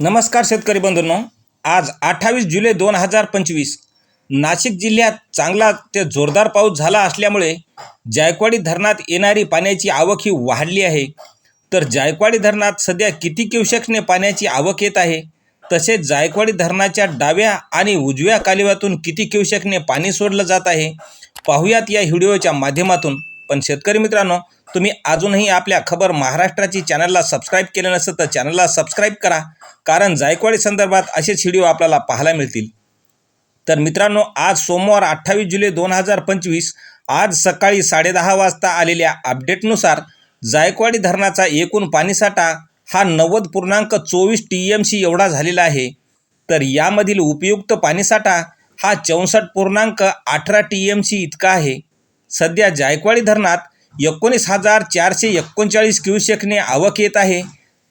नमस्कार शेतकरी बंधूंनो. आज अठ्ठावीस जुलै दोन हजार पंचवीस. नाशिक जिल्ह्यात चांगला ते जोरदार पाऊस झाला असल्यामुळे जायकवाडी धरणात येणारी पाण्याची आवक ही वाढली आहे. तर जायकवाडी धरणात सध्या किती क्युसेक्सने पाण्याची आवक येत आहे? तसेच जायकवाडी धरणाच्या डाव्या आणि उजव्या कालव्यातून किती क्युसेकने पाणी सोडलं जात आहे? पाहुयात या व्हिडिओच्या माध्यमातून. पण शेतकरी मित्रांनो तुम्ही अजूनही आपल्या खबर महाराष्ट्राची चॅनलला सबस्क्राईब केलं नसेल तर चॅनलला सबस्क्राईब करा. कारण जायकवाडी संदर्भात असेच व्हिडिओ आपल्याला पाहायला मिळतील. तर मित्रांनो आज सोमवार अठ्ठावीस जुलै दोन हजार पंचवीस आज सकाळी साडेदहा वाजता आलेल्या अपडेटनुसार जायकवाडी धरणाचा एकूण पाणीसाठा हा नव्वद पूर्णांक चोवीस टी एम सी एवढा झालेला आहे. तर यामधील उपयुक्त पाणीसाठा हा चौसष्ट पूर्णांक अठरा टी एम सी इतका आहे. सध्या जायकवाडी धरणात एकोणीस हजार चारशे एकोणचाळीस क्युसेकने आवक येत आहे.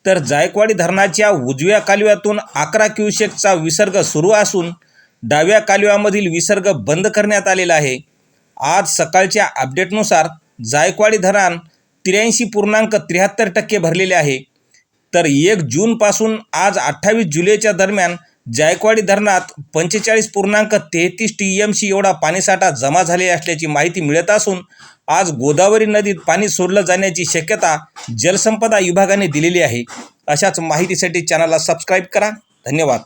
तर जायकवाडी धरणाच्या उजव्या कालव्यातून अकरा क्युसेकचा विसर्ग सुरू असून डाव्या कालव्यामधील विसर्ग बंद करण्यात आलेला आहे. आज सकाळच्या अपडेटनुसार जायकवाडी धरण त्र्याऐंशी पूर्णांक त्र्याहत्तर टक्के भरलेले आहे. तर एक जूनपासून आज अठ्ठावीस जुलैच्या दरम्यान जायकवाडी धरणात पंचेचाळीस पूर्णांक तेहतीस टी एम सी एवढा पाणीसाठा जमा झाले असल्याची माहिती मिळत असून आज गोदावरी नदीत पाणी सोडलं जाण्याची शक्यता जलसंपदा विभागाने दिलेली आहे. अशाच माहितीसाठी चॅनलला सबस्क्राईब करा. धन्यवाद.